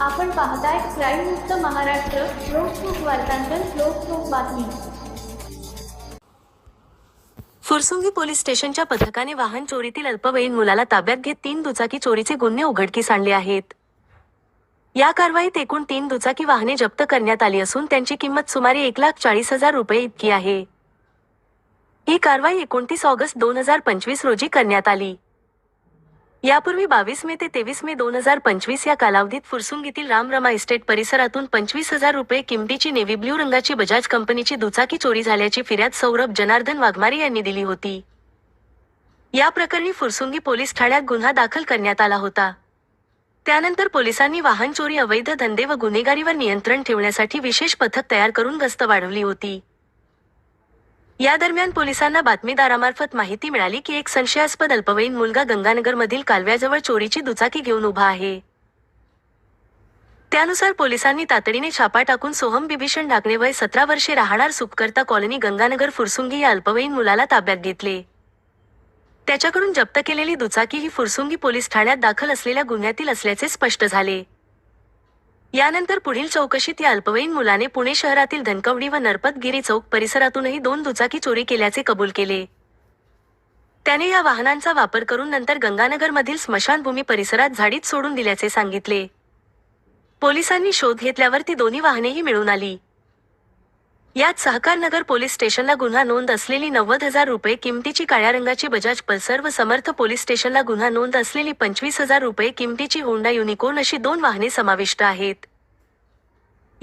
आपण पाहताय क्राईम मुक्त महाराष्ट्र लोकसुख वार्तांकन लोकसुख बातमी. फुरसुंगी पोलीस स्टेशनच्या पथकाने वाहन चोरीतील अल्पवयीन मुलाला ताब्यात घेत तीन दुचाकी चोरीचे गुन्हे उघडकीस आणले आहेत. या कारवाईत एकूण तीन दुचाकी वाहने जप्त करण्यात आली असून त्यांची किंमत सुमारे एक लाख चाळीस हजार रुपये इतकी आहे. ही कारवाई एकोणतीस ऑगस्ट दोन हजार पंचवीस रोजी करण्यात आली. यापूर्वी बावीस मे ते तेवीस मे दोन हजार पंचवीस या कालावधीत फुरसुंगीतील रामरमा इस्टेट परिसरातून पंचवीस हजार रुपये किमतीची नेव्ही ब्ल्यू रंगाची बजाज कंपनीची दुचाकी चोरी झाल्याची फिर्याद सौरभ जनार्दन वाघमारे यांनी दिली होती. या प्रकरणी फुरसुंगी पोलीस ठाण्यात गुन्हा दाखल करण्यात आला होता. त्यानंतर पोलिसांनी वाहन चोरी अवैध धंदे व गुन्हेगारीवर नियंत्रण ठेवण्यासाठी विशेष पथक तयार करून गस्त वाढवली होती. या दरम्यान पोलिसांना बातमीदारामार्फत माहिती मिळाली की एक संशयास्पद अल्पवयीन मुलगा गंगानगरमधील कालव्याजवळ चोरीची दुचाकी घेऊन उभा आहे. त्यानुसार पोलिसांनी तातडीने छापा टाकून सोहम बिभीषण ढाकणे वय सतरा वर्षे राहणार सुपकर्ता कॉलनी गंगानगर फुरसुंगी या अल्पवयीन मुलाला ताब्यात घेतले. त्याच्याकडून जप्त केलेली दुचाकी ही फुरसुंगी पोलीस ठाण्यात दाखल असलेल्या गुन्ह्यातील असल्याचे स्पष्ट झाले. यानंतर पुढील चौकशीत या अल्पवयीन मुलाने पुणे शहरातील धनकवडी व नरपतगिरी चौक परिसरातूनही दोन दुचाकी चोरी केल्याचे कबूल केले. त्याने या वाहनांचा वापर करून नंतर गंगानगरमधील स्मशानभूमी परिसरात झाडीत सोडून दिल्याचे सांगितले. पोलिसांनी शोध घेतल्यावर ती दोन्ही वाहनेही मिळून आली. यात सहकार नगर पोलीस स्टेशनला गुन्हा नोंद असलेली नव्वद हजार रुपये किमतीची काळ्या रंगाची बजाज पल्सर व समर्थ पोलीस स्टेशनला गुन्हा नोंद असलेली पंचवीस हजार रुपये किमतीची होंडा युनिकोन अशी दोन वाहने समाविष्ट आहेत.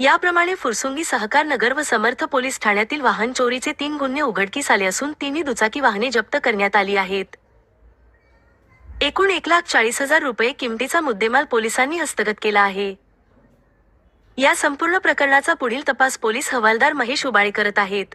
याप्रमाणे फुरसुंगी सहकारनगर व समर्थ पोलीस ठाण्यातील वाहन चोरीचे तीन गुन्हे उघडकीस आले असून तिन्ही दुचाकी वाहने जप्त करण्यात आली आहेत. एकूण एक लाख चाळीस हजार रुपये किमतीचा मुद्देमाल पोलिसांनी हस्तगत केला आहे. या संपूर्ण प्रकरणाचा पुढील तपास पोलीस हवालदार महेश उबाळे करत आहेत.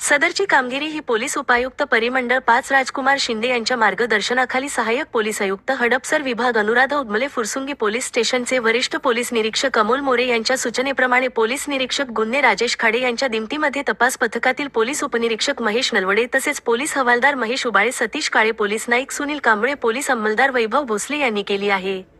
सदरची कामगिरी ही पोलीस उपायुक्त परिमंडळ पाच राजकुमार शिंदे यांच्या मार्गदर्शनाखाली सहाय्यक पोलीस आयुक्त हडपसर विभाग अनुराधा उदमले फुरसुंगी पोलीस स्टेशनचे वरिष्ठ पोलीस निरीक्षक अमोल मोरे यांच्या सूचनेप्रमाणे पोलीस निरीक्षक गुन्हे राजेश खाडे यांच्या दिमतीमध्ये तपास पथकातील पोलीस उपनिरीक्षक महेश नलवडे तसेच पोलीस हवालदार महेश उबाळे सतीश काळे पोलीस नाईक सुनील कांबळे पोलीस अंमलदार वैभव भोसले यांनी केली आहे.